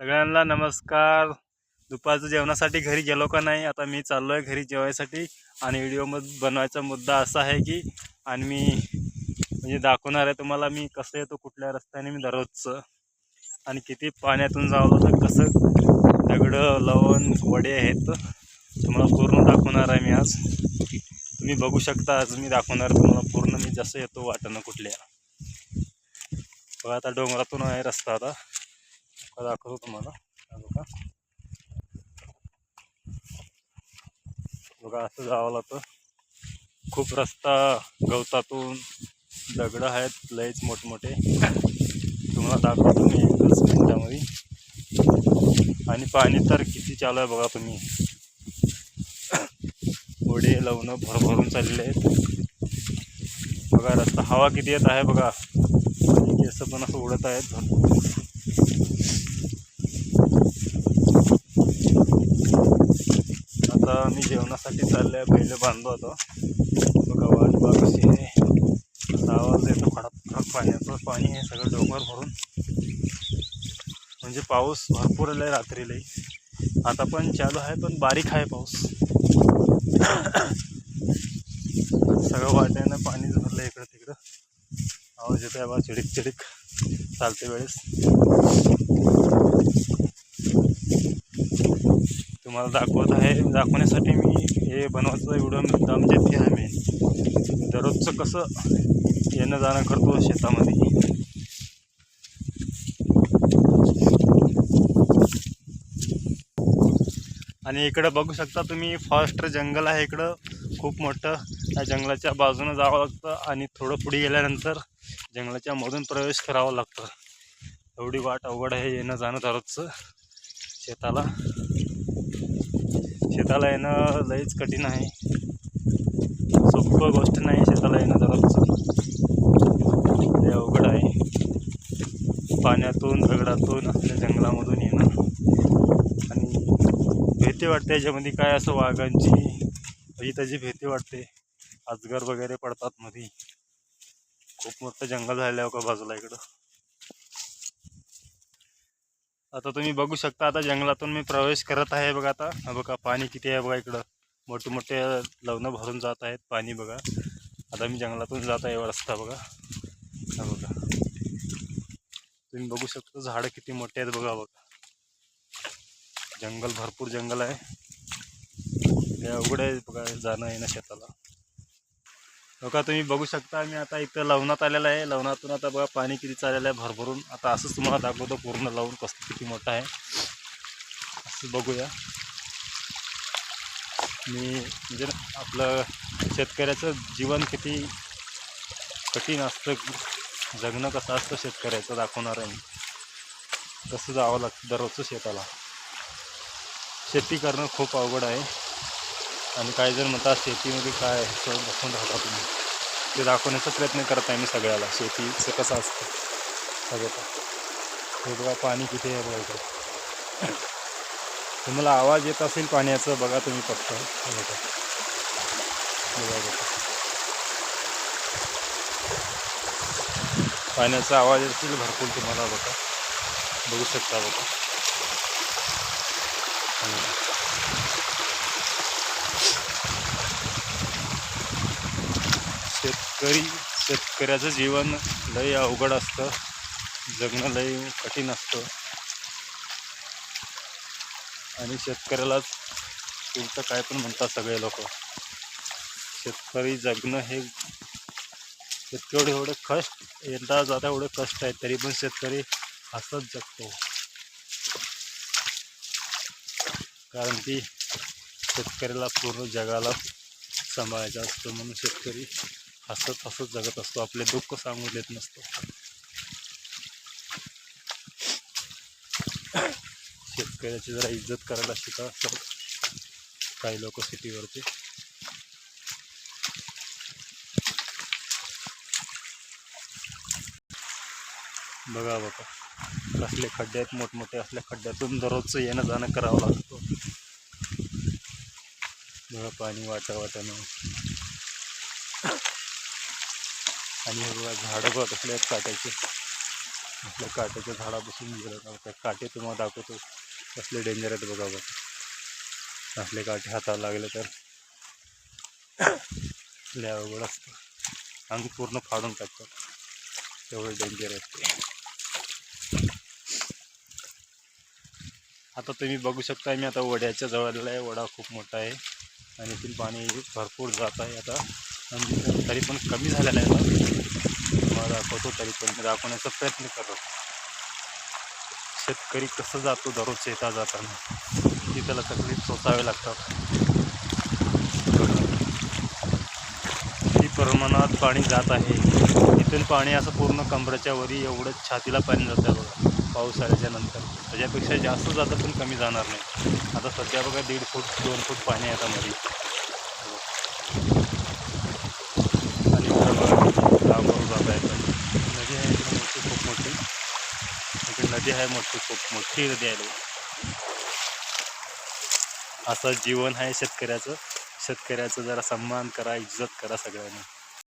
सगळ्यांना नमस्कार. दुपारचं जेवणासाठी घरी गेलो का नाही? आता मी चाललो आहे घरी जेवायसाठी आणि व्हिडिओमध्ये बनवायचा मुद्दा असा आहे की आणि मी म्हणजे दाखवणार आहे तुम्हाला मी कसं येतो कुठल्या रस्त्याने मी दररोजचं. आणि किती पाण्यातून जावं तर कसं दगडं लवण वडे आहेत. तुम्हाला पूर्ण दाखवणार आहे मी आज. तुम्ही बघू शकता आज मी दाखवणार आहे तुम्हाला पूर्ण मी जसं येतो वाटणं कुठल्या. बघा आता डोंगरातून आहे रस्ता आता. दाखवतो तुम्हाला? बघा. बघा असं जावं लागतं. खूप रस्ता गवतातून दगडं आहेत लयच मोठमोठे. तुम्हाला दाखवतो मी एकच मिनिटामध्ये आणि पाणी तर किती चालू आहे बघा तुम्ही. ओढे लावणं भरभरून चाललेले आहेत. बघा रस्ता हवा किती येत आहे बघा. असं पण असं उडत आहेत. आम्ही जेवणासाठी चालले पहिले बांधलो होतो बघा वाट बागशीने असा आवाज येतो खडक खडक पाण्याचं पाणी आहे सगळं डोंगर भरून. म्हणजे पाऊस भरपूर आला आहे रात्रीलाही आता पण चालू आहे पण बारीक आहे पाऊस. सगळं वाट्यानं पाणीच भरलं इकडं तिकडं आवाज येतो आहे बा चिडीक चिडीक चालते वेळेस. तुम्हाला दाखवत आहे. दाखवण्यासाठी मी हे बनवायचं एवढं मुद्दाम ते आहे मी दररोजचं कसं येणं जाणं करतो शेतामध्ये. आणि इकडं बघू शकता तुम्ही फॉरेस्ट जंगल आहे इकडं. खूप मोठं. त्या जंगलाच्या बाजूनं जावं लागतं आणि थोडं पुढे गेल्यानंतर जंगलाच्या मधून प्रवेश करावा लागतं. एवढी वाट अवघड आहे येणं जाणं दररोजचं. शेताला शेताला येणं लईच कठीण आहे. सोपं गोष्ट नाही शेताला येणं जरा ते अवघड आहे. पाण्यातून दगडातून आपल्या जंगलामधून येणं. आणि भीती वाटते याच्यामध्ये काय असं वाघांची. ही त्याची भीती वाटते. अजगर वगैरे पडतात मध्ये खूप मोठं जंगल झालं आहे का बाजूला इकडं. आता तुम्ही बघू शकता आता जंगलातून मी प्रवेश करत आहे बघा आता. हा बघा पाणी किती आहे बघा इकडं. मोठे मोठे लवणं भरून जात आहेत पाणी बघा. आता मी जंगलातून जात आहे रस्ता बघा. हा बघा. तुम्ही बघू शकता झाडं किती मोठे आहेत बघा बघा. जंगल भरपूर जंगल आहे. लय अवघड आहे बघा जाणं येणं शेताला. बघा तुम्ही बघू शकता मी आता इथं लवणात आलेलं आहे. लवणातून आता बघा पाणी किती चाललेलं आहे भरभरून. आता असंच तुम्हाला दाखवतो पूर्ण लावून कसं किती मोठं आहे. असं बघूया. मी म्हणजे आपलं शेतकऱ्याचं जीवन किती कठीण असतं जगणं कसं असतं शेतकऱ्याचं दाखवणार आहे मी. तसं जावं लागतं दररोजचं शेताला. शेती करणं खूप अवघड आहे. आणि काही जण म्हणतात शेतीमध्ये काय आहे? सगळं बसून राहता तुम्ही. ते दाखवण्याचा प्रयत्न करत आहे मी सगळ्याला. शेतीचं कसं असतं? सगळं हे बघा पाणी किती आहे बघा इकडे. तुम्हाला आवाज येत असेल पाण्याचं बघा तुम्ही फक्त. बघा. पाण्याचा आवाज येतील असेल भरपूर तुम्हाला बघा. बघू शकता बघा. शेतकरी शेतकऱ्याचं जीवन लई अवघड असतं. जगणं लई कठीण असतं. आणि शेतकऱ्यालाच पुढचं काय पण म्हणतात सगळे लोक. शेतकरी जगणं हे शेतकरी एवढे कष्ट येता जाता एवढे कष्ट आहेत तरी पण शेतकरी हसत जगतो. कारण की शेतकऱ्याला पूर्ण जगाला सांभाळायचं असतं म्हणून शेतकरी हसत हसत जगत असतो. आपले दुःख सांगू देत नसतो. शेतकऱ्याची जरा इज्जत करायला शिका. असं काही लोक सिटीवरती. बघा बघा कसले खड्डे आहेत. मोठमोठे असल्या खड्ड्यातून दररोजचं येणं जाणं करावं लागतं. बघा पाणी वाटा वाटानं आणि हे बघा झाडं बघा कसले आहेत काट्याचे. आपल्या काट्याच्या झाडापासून गेलं त्या काटे तुम्हाला दाखवतो. कसले डेंजर आहेत बघा बघा. असले काटे हाताला लागले तर. लय अवघड असतं. अंग पूर्ण फाडून टाकतात. तेवढे डेंजर आहेत ते. आता तुम्ही बघू शकता मी आता वड्याच्या जवळ आलेला आहे. वडा खूप मोठा आहे. आणि इथून पाणी भरपूर जात आहे आता. आणि तरी पण कमी झालेलं आहे ना तुम्हाला दाखवतो तरी पण मी दाखवण्याचा प्रयत्न करतो. शेतकरी कसं जातो दररोज शेतात जाताना? ती त्याला तकलीफ सोसावे लागतात. किती प्रमाणात पाणी जात आहे. इथून पाणी असं पूर्ण कमरेच्या वरी एवढं छातीला पाणी जातं बघा पावसाळ्याच्या नंतर. त्याच्यापेक्षा जास्त जातं पण कमी जाणार नाही. आता सध्या बघा दीड फूट दोन फूट पाणी आहे आता मध्ये आणि इकडं बघा डांबरून जात आहे पण नदी आहे इकडं मोठी खूप मोठी इकडे नदी आहे मोठी खूप मोठी नदी आहे. असं जीवन आहे शेतकऱ्याचं. शेतकऱ्याचं जरा सन्मान करा इज्जत करा सगळ्यांनी.